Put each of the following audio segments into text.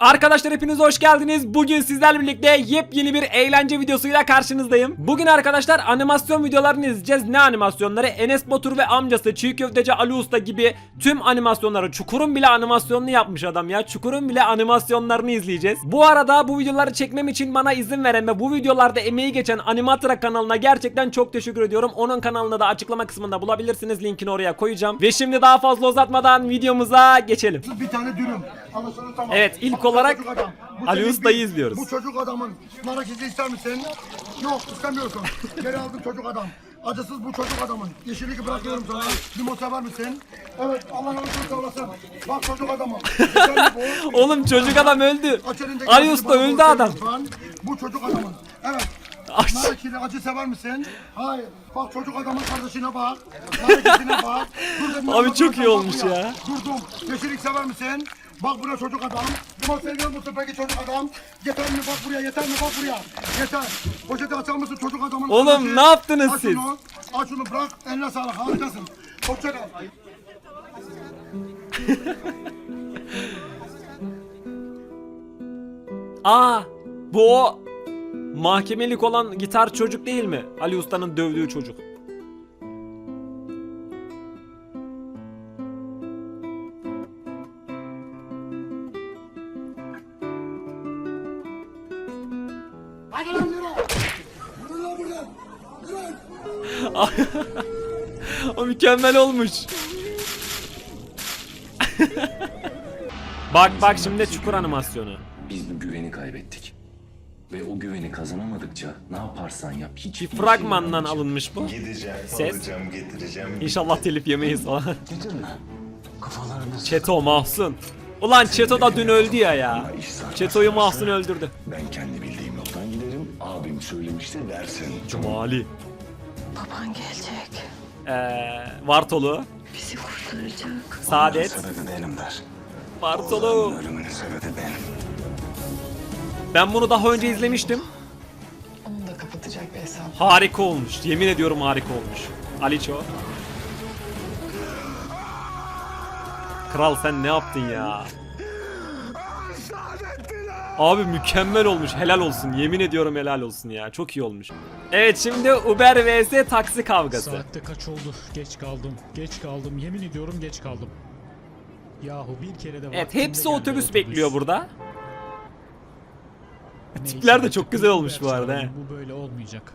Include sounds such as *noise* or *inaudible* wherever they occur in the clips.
Arkadaşlar hepiniz hoş geldiniz. Bugün sizlerle birlikte yepyeni bir eğlence videosuyla karşınızdayım. Bugün arkadaşlar animasyon videolarını izleyeceğiz. Ne animasyonları? Enes Batur ve amcası Çiğ Köfteci Ali Usta gibi tüm animasyonları. Çukur'un bile animasyonunu yapmış adam ya. Çukur'un bile animasyonlarını izleyeceğiz. Bu arada bu videoları çekmem için bana izin veren ve bu videolarda emeği geçen Animatra kanalına gerçekten çok teşekkür ediyorum. Onun kanalını da açıklama kısmında bulabilirsiniz. Linkini oraya koyacağım. Ve şimdi daha fazla uzatmadan videomuza geçelim. Bir tane dürüm. Tamam. Evet, ilk olarak çocuk adam. Bu Ali senin Usta'yı bir- izliyoruz. Bu çocuk adamın nar ekşisi ister misin? Yok istemiyorsun. *laughs* Geri aldım çocuk adam. Acısız bu çocuk adamın. Yeşillik bırakıyorum sana. Limon sever misin? Evet Allah razı olsun olasın. Bak çocuk *laughs* bu. Oğlum çocuk adam öldü. Aç elindeki Ali acıyı Usta bana öldü adam. lütfen. Bu çocuk adamın. Evet. Aç. Nar ekşili acı sever misin? Hayır. Bak çocuk adamın kardeşine bak. Nar ekşisine bak. Dur dedim, Abi çok iyi olmuş ya. Durdum. Yeşillik sever misin? Bak buraya çocuk adam. Limon seviyor musun peki çocuk adam? Yeter mi bak buraya yeter mi bak buraya. Yeter. Poşeti açar mısın çocuk adamın? Oğlum, ne yaptınız Aç siz? Şunu, aç şunu bırak eline sağlık harikasın. Hoşça kal. *laughs* Aa bu o mahkemelik olan gitar çocuk değil mi? Ali Usta'nın dövdüğü çocuk. Hadi lan yürü. Yürü lan buradan. Yürü. *laughs* o mükemmel olmuş. bak bak şimdi çukur animasyonu. Biz bu güveni kaybettik. Ve o güveni kazanamadıkça ne yaparsan yap hiç Bir fragmandan alınmış bu. Gideceğim, Ses. alacağım, getireceğim. İnşallah telif yemeyiz falan. *laughs* Getirme. Kafalarını Çeto Mahsun. Ulan Çeto da dün öldü ya ya. Çeto'yu Mahsun öldürdü. Ben kendi bildiğim. Abim söylemişti dersin. Cumali. Baban gelecek. Ee, Vartolu. Bizi kurtaracak. Saadet. Sebebi benim der. Vartolu. Ölümünün sebebi benim. Ben bunu daha önce izlemiştim. Onu da kapatacak bir hesap. Harika olmuş. Yemin ediyorum harika olmuş. Aliço. Kral sen ne yaptın ya? Abi mükemmel olmuş. Helal olsun. Yemin ediyorum helal olsun ya. Çok iyi olmuş. Evet şimdi Uber vs taksi kavgası. Saatte kaç oldu? Geç kaldım. Geç kaldım. Yemin ediyorum geç kaldım. Yahu bir kere de Evet vaktinde hepsi geldi otobüs bekliyor burada. Neyse, Tipler de çok güzel olmuş bu arada. he. Bu böyle olmayacak.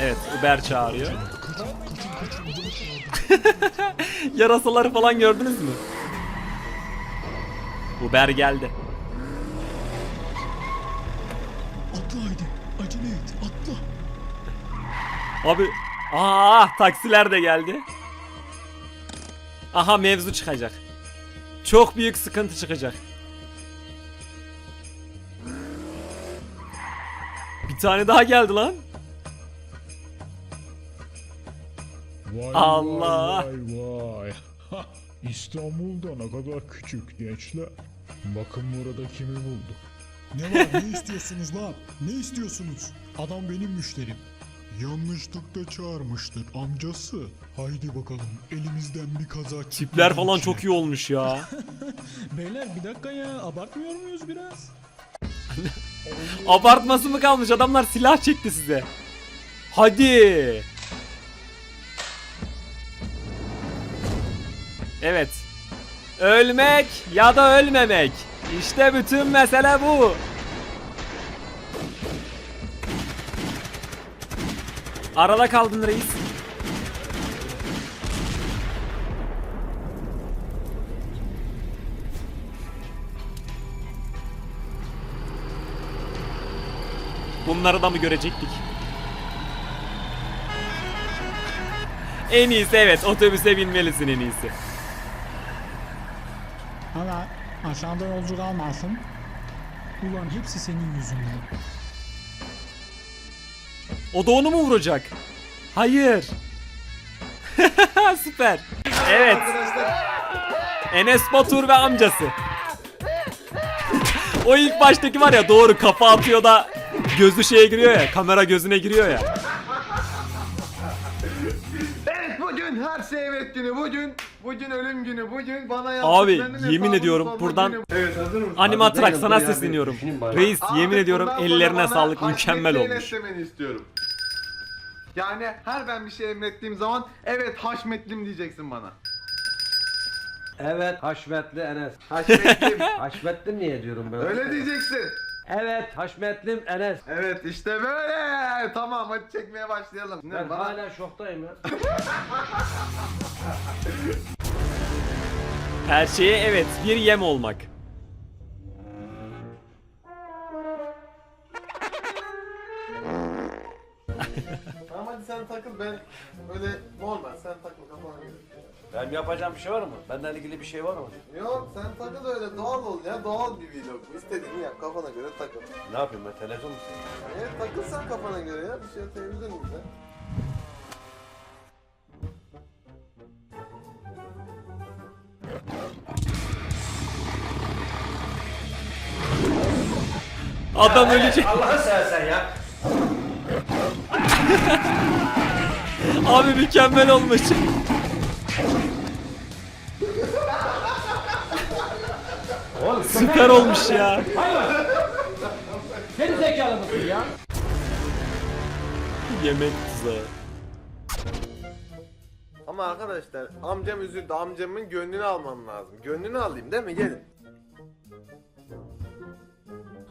Evet Uber çağırıyor. *laughs* Yarasaları falan gördünüz mü? Uber geldi. Atla haydi. Acele et. Atla. Abi aa taksiler de geldi. Aha mevzu çıkacak. Çok büyük sıkıntı çıkacak. Bir tane daha geldi lan. Vay Allah. Vay vay vay. İstanbul'da ne kadar küçük gençler. Bakın burada kimi bulduk. Ne var ne istiyorsunuz lan? Ne istiyorsunuz? Adam benim müşterim. Yanlışlıkla çağırmıştır amcası. Haydi bakalım elimizden bir kaza çıkmadan Tipler falan ki. çok iyi olmuş ya. *laughs* Beyler bir dakika ya. Abartmıyor muyuz biraz? *laughs* Abartması mı kalmış? Adamlar silah çekti size. Hadi. Evet. Ölmek ya da ölmemek. İşte bütün mesele bu. Arada kaldın reis. Bunları da mı görecektik? En iyisi evet otobüse binmelisin en iyisi. Hala aşağıda yolcu kalmasın. Ulan hepsi senin yüzünden. O da onu mu vuracak? Hayır. *laughs* Süper. Evet. Enes Batur ve amcası. o ilk baştaki var ya doğru kafa atıyor da gözü şeye giriyor ya kamera gözüne giriyor ya. Evet bugün günü bugün Bugün ölüm günü. Bugün bana Abi yaptıklarının yemin hesabını ediyorum sorma buradan günü. Evet hazır mısın? Animatrak sana sesleniyorum. Reis Abi, yemin ediyorum bundan sonra ellerine bana sağlık mükemmel olmuş. istiyorum. Yani her ben bir şey emrettiğim zaman evet haşmetlim diyeceksin bana. Evet Haşmetli Enes. Haşmetlim. *laughs* Haşmetli niye diyorum ben? Öyle diyeceksin. Evet Haşmetlim Enes. Evet işte böyle. Tamam hadi çekmeye başlayalım. Ben bana... hala şoktayım ya. *laughs* Her şeye evet bir yem olmak. *laughs* Hadi sen takıl ben böyle normal sen takıl kafana göre. Benim yapacağım bir şey var mı? Benden ilgili bir şey var mı? Yok sen takıl öyle doğal ol ya doğal bir vlog. İstediğini yap kafana göre takıl. Ne yapayım ben televizyon mu? Evet takıl sen kafana göre ya bir şey televizyon izle. Adam ölecek. Allah'ı seversen ya. *laughs* Abi mükemmel olmuş. Süper olmuş ya. Geri zekalı mısın ya? Yemek tuzağı. Ama arkadaşlar amcam üzüldü amcamın gönlünü almam lazım. Gönlünü alayım değil mi gelin.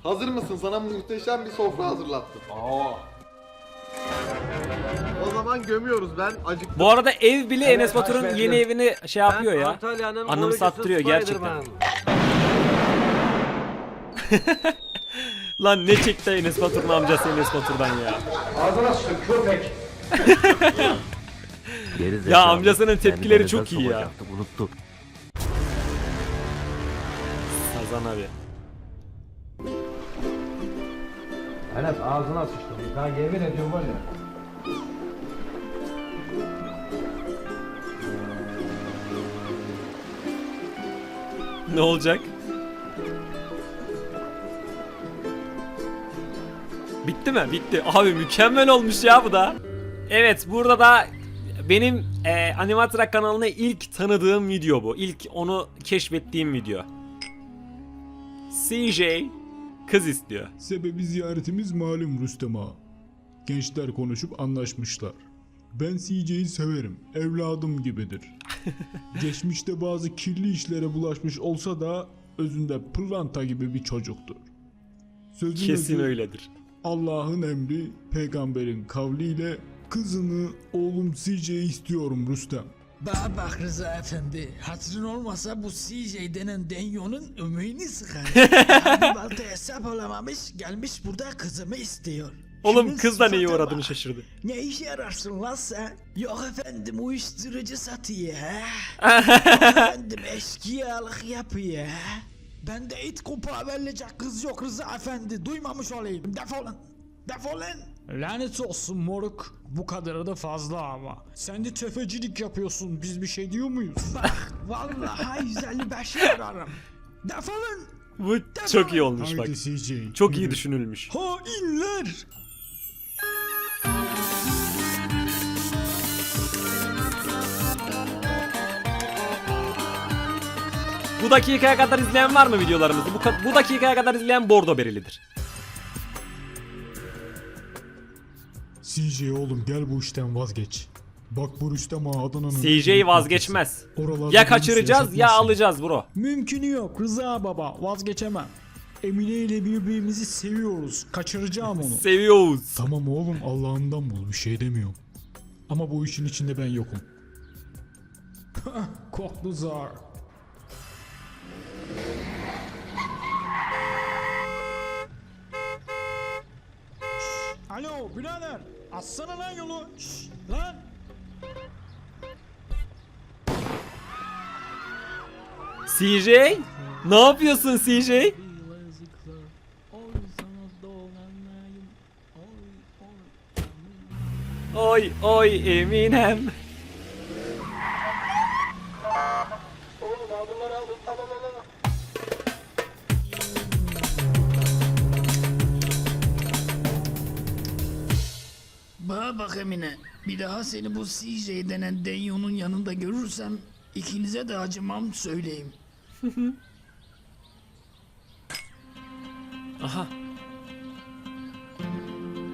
Hazır mısın? Sana muhteşem bir sofra hazırlattım. Aa. O zaman gömüyoruz ben acık. Bu arada ev bile Evet, Enes Batur'un yeni evini şey yapıyor ya. Antalya'nın Anımsattırıyor gerçekten. Spiderman. *laughs* Lan ne çekti Enes Batur'un amcası Enes Batur'dan ya. Ağzına sıçtım köpek. *laughs* Ya amcasının tepkileri çok iyi ya. Unuttum. Sazan abi. Enes ağzına sıçtım. Ya yemin ediyorum var ya. Ne olacak? Bitti mi? Bitti. Abi mükemmel olmuş ya bu da. Evet burada da benim e, Animatrak kanalına ilk tanıdığım video bu. İlk onu keşfettiğim video. CJ kız istiyor. Sebebi ziyaretimiz malum Rüstem Ağa. Gençler konuşup anlaşmışlar. Ben CJ'yi severim. Evladım gibidir. *laughs* Geçmişte bazı kirli işlere bulaşmış olsa da özünde pırlanta gibi bir çocuktur. Sözün Kesin özü, öyledir. Allah'ın emri, peygamberin kavliyle kızını oğlum CJ'yi istiyorum Rüstem. Bana bak Rıza Efendi, hatırın olmasa bu CJ denen Denyo'nun ömüğünü sıkar. *laughs* Abi balta hesap olamamış, gelmiş burada kızımı istiyor. Oğlum kız da neye uğradığını bak. şaşırdı. Ne işe yararsın lan sen? Yok efendim uyuşturucu satıyor he. *laughs* Yok efendim eşkıyalık yapıyor he. Bende it kupa verilecek kız yok Rıza Efendi, duymamış olayım. Defolun, defolun. Lanet olsun moruk. Bu kadarı da fazla ama. Sen de tefecilik yapıyorsun. Biz bir şey diyor muyuz? Bak vallahi 155 yararım. Defolun. Bu çok iyi olmuş bak. Haydi CJ. Çok iyi düşünülmüş. Hainler. Bu dakikaya kadar izleyen var mı videolarımızı? Bu, bu dakikaya kadar izleyen bordo berilidir. CJ oğlum gel bu işten vazgeç. Bak bu Rüstem Ağa Adana'nın... CJ vazgeçmez. Oralarda Ya kaçıracağız ya alacağız bro. Mümkünü yok Rıza baba. Vazgeçemem. Emine ile birbirimizi seviyoruz. Kaçıracağım onu. *laughs* Seviyoruz. Tamam oğlum Allah'ından bul bir şey demiyorum. Ama bu işin içinde ben yokum. *laughs* Koklu zar. Birader. Açsana lan yolu. Şşş, lan. CJ? Ne yapıyorsun CJ? Oy oy Eminem. Emine. Bir daha seni bu CJ denen Denyo'nun yanında görürsem İkinize de acımam söyleyeyim. *laughs* Aha.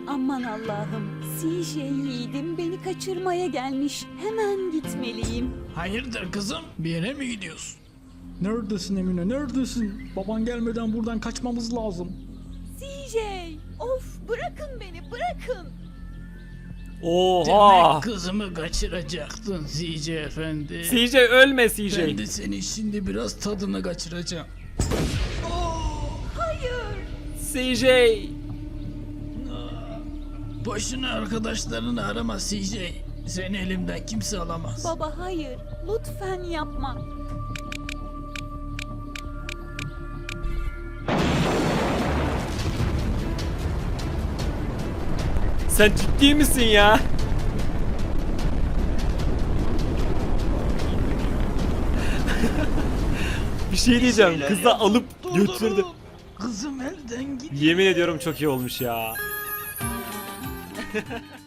Aman Allah'ım, CJ yiğidim beni kaçırmaya gelmiş. Hemen gitmeliyim. Hayırdır kızım? Bir yere mi gidiyorsun? Neredesin Emine neredesin? Baban gelmeden buradan kaçmamız lazım. CJ, of bırakın beni bırakın. Oha. Demek kızımı kaçıracaktın CJ efendi. CJ ölme CJ. Ben de seni şimdi biraz tadını kaçıracağım. Hayır. CJ. Boşuna arkadaşlarını arama CJ. Seni elimden kimse alamaz. Baba hayır, lütfen yapma. Sen ciddi misin ya? bir şey diyeceğim. Kızı alıp götürdü. Kızım elden git. Yemin ediyorum çok iyi olmuş ya. *laughs*